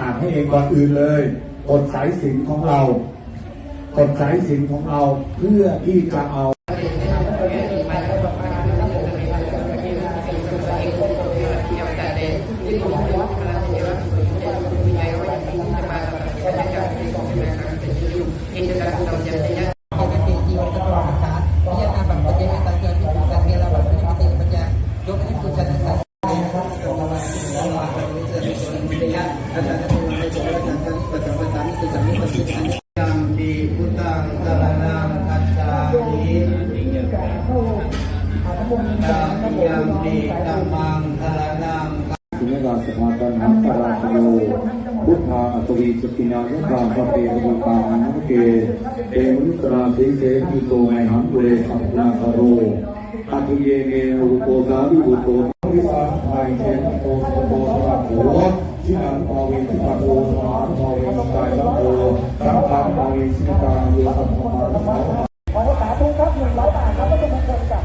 อ่านให้เองก่อนอื่นเลยกฎสายสินของเรากฎสายสินของเราเพื่อที่จะเอายังดีพุทธังสรณังคัจฉามิยังดีธัมมังสรณัง สุนิราสมาตันหังปราชโยพุทธาอัตวีสกินายุราพระเตระตานังเกเตมุสราเสเสหิโตไมหังตุเรสัพนาค ชินังปาวิชิตาโกสมานปาวิชิตายสัพโตสังฆังปาวิชิตาโยสัมมาสัพพะขอสาธุครับหนึ่งร้อยบาทครับก็จะมงคลกับ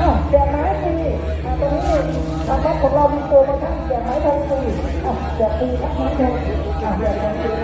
อ้าวแจกไม้ฟรีตรงนี้ทางวัดของเรามีโปรโมชั่นแจกไม้ทองฟรีแจกฟรีครับไม้ทองอะแจกฟรี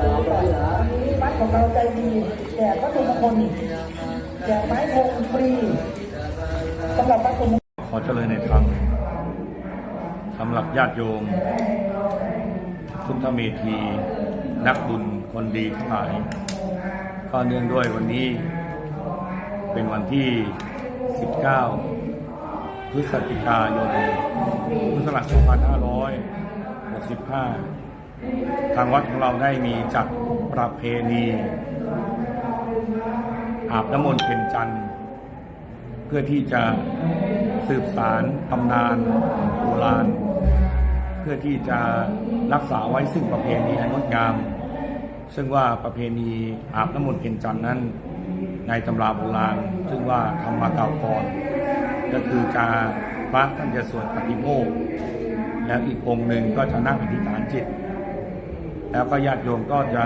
ของเราใจดีแจกวัตถุมงคลแจกไม้ธงฟรีสำหรับวัตถุมงคลขอเจริญในธรรมสำหรับญาติโยมพุทธเมธีนักบุญคนดีทั้งหลายก็เนื่องด้วยวันนี้ เป็นวันที่ 19 พฤศจิกายนพุทธศักราช2565 ทางวัดของเราได้มีจัดประเพณี อาบน้ำมนต์เพ็ญจันทร์เพื่อที่จะสืบสารตำนานโบราณ เพื่อที่จะรักษาไว้ซึ่งประเพณีอันงดงาม ซึ่งว่าประเพณีอาบน้ำมนต์เพ็ญจันทร์นั้น ในตำราโบราณซึ่งว่าทำมาเก่าก่อนก็คือจะพระท่านจะสวดปฏิโมกข์แล้วอีกองค์หนึ่งก็จะนั่งอธิษฐานจิต แล้วก็ญาติโยมก็จะ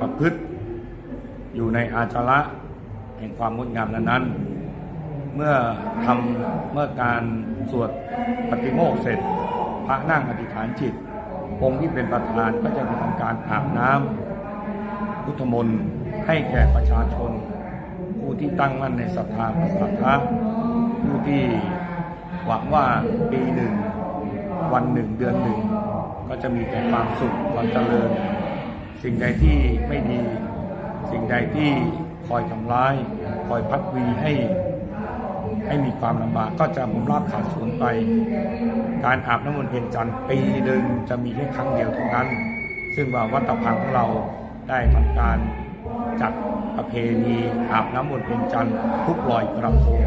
ประพฤติอยู่ในอาจาระแห่งความงดงามนั้นๆ เมื่อทำเมื่อการสวดปฏิโมกเสร็จ พระนั่งอธิษฐานจิต องค์ที่เป็นประธานก็จะทำการอาบน้ำพุทธมนต์ให้แก่ประชาชน ผู้ที่ตั้งมั่นในศรัทธาพระสัทธะผู้ที่หวังว่าปีหนึ่ง วันหนึ่งเดือนหนึ่ง ก็จะมีแต่ความสุขความเจริญ สิ่งใดที่ไม่ดี สิ่งใดที่คอยทำร้าย คอยพัดวีให้ ให้มีความลำบากก็จะผมราบขาดสูญไป การอาบน้ำมนต์เพ็ญจันทร์ปีหนึ่งจะมีแค่ครั้งเดียวเท่านั้น ซึ่งว่าวัดตะพังของเราได้ทำการจัดประเพณีอาบน้ำมนต์เพ็ญจันทร์ทุกลอยกระทง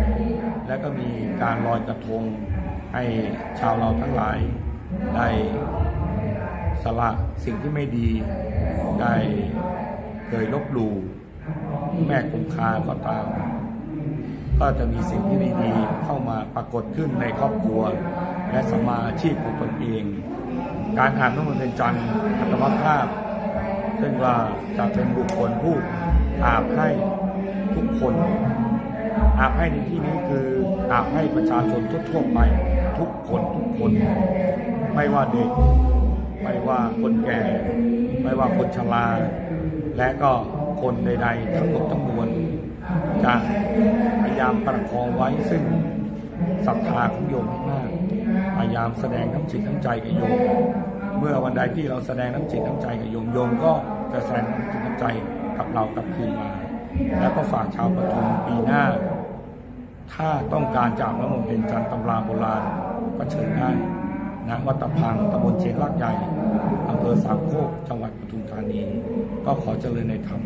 และก็มีการลอยกระทงให้ชาวเราทั้งหลายได้ สละสิ่งที่ไม่ดีได้เคยลบหลู่แม่คงคาก็ตาม ก็จะมีสิ่งที่ไม่ดีเข้ามาปรากฏขึ้นในครอบครัว และสมาชีพของตนเอง การอ่านน้ำมนเป็นจันทร์อัตมภาพซึ่งว่าจะเป็นบุคคลผู้อาบให้ทุกคนอาบให้ในที่นี้คืออาบให้ประชาชนทั่วๆไปทุกคนทุกคน ไม่ว่าเด็ก ว่าคนแก่ ไม่ว่าคนชราและก็คนใดๆทั้งหมดทั้งมวลจะพยายามประคองไว้ซึ่งศรัทธาของโยมมากพยายามแสดงน้ำจิตน้ำใจกับโยม เมื่อวันใดที่เราแสดงน้ำจิตน้ำใจกับโยมโยมก็จะแสดงน้ำจิตน้ำใจกับเรากลับคืนมา แล้วก็ฝากชาวปทุมปีหน้า ถ้าต้องการจากน้ำมนต์เป็นจันทร์ตำราโบราณก็เชิญได้ ณวัดตะพังตำบลเชียงรากใหญ่อำเภอสามโคกจังหวัดปทุมธานี ก็ขอเจริญในธรรม